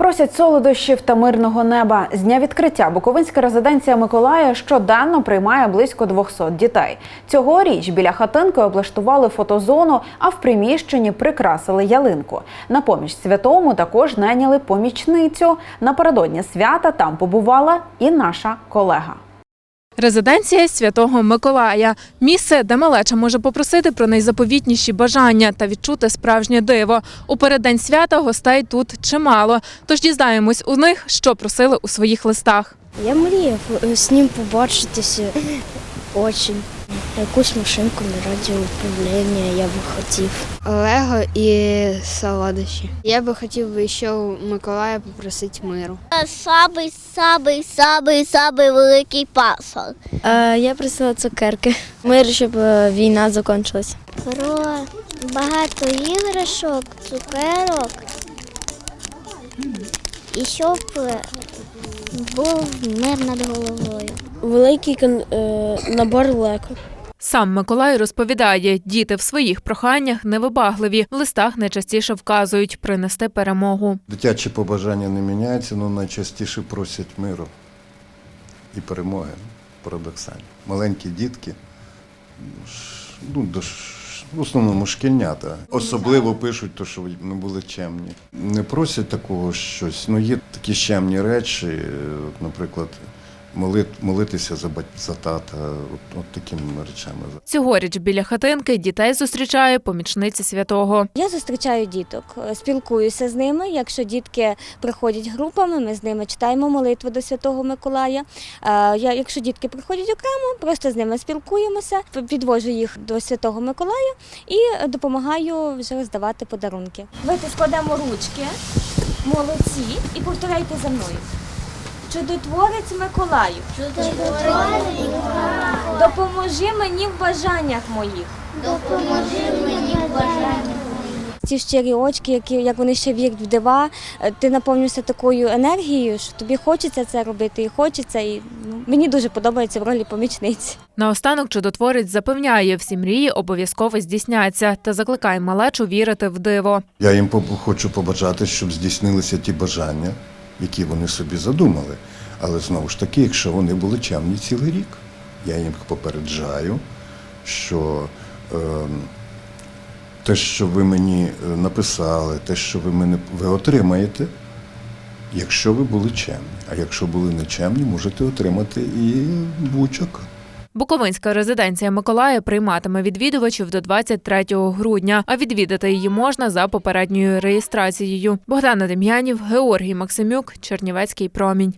Просять солодощів та мирного неба. З дня відкриття Буковинська резиденція Миколая щоденно приймає близько 200 дітей. Цьогоріч біля хатинки облаштували фотозону, а в приміщенні прикрасили ялинку. На поміч святому також найняли помічницю. Напередодні свята там побувала і наша колега. Резиденція святого Миколая місце, де малеча може попросити про найзаповітніші бажання та відчути справжнє диво. У переддень свята гостей тут чимало. Тож дізнаємось у них, що просили у своїх листах. Я мріяв з ним побачитися очень. Якусь машинку на радіоуправління я би хотів. Лего і солодощі. Я би хотів би ще у Миколая попросити миру. Самий самий самий самий великий пасок. Е, я просила цукерки. Мир, щоб е, війна закінчилась. Про багато іграшок, цукерок. І щоб е, був мир над головою. Великий кон- е, набор леко. Сам Миколай розповідає, діти в своїх проханнях невибагливі, в листах найчастіше вказують принести перемогу. Дитячі побажання не міняються, але найчастіше просять миру і перемоги. Парадоксально. Маленькі дітки, ш- ну, до в основному шкільнята. Особливо пишуть, то, що не були чемні. Не просять такого щось. Ну, є такі чемні речі, е, наприклад, молитися за, бать- за тата, от, от такими речами. Цьогоріч біля хатинки дітей зустрічає помічниця святого. Я зустрічаю діток, спілкуюся з ними. Якщо дітки приходять групами, ми з ними читаємо молитву до Святого Миколая. Е, Я, якщо дітки приходять окремо, просто з ними спілкуємося, підвожу їх до Святого Миколая і допомагаю вже роздавати подарунки. Давайте складемо ручки, молодці, і повторяйте за мною. Чудотворець Миколаю, допоможи мені в бажаннях моїх. Ці щирі очки, які як вони ще вірять в дива, е, ти наповнюєшся такою енергією, що тобі хочеться це робити, і хочеться. І ну, мені дуже подобається в ролі помічниці. Наостанок чудотворець запевняє, всі мрії обов'язково здійсняться та закликає малечу вірити в диво. Я їм хочу побажати, щоб здійснилися ті бажання, які вони собі задумали. Але знову ж таки, якщо вони були чемні цілий рік, я їм попереджаю, що е, те, що ви мені е, написали, те, що ви мене ви отримаєте, якщо ви були чемні. А якщо були нечемні, можете отримати і бучок. Буковинська резиденція Миколая прийматиме відвідувачів до 23 грудня, а відвідати її можна за попередньою реєстрацією. Богдана Дем'янів, Георгій Максимюк, Чернівецький промінь.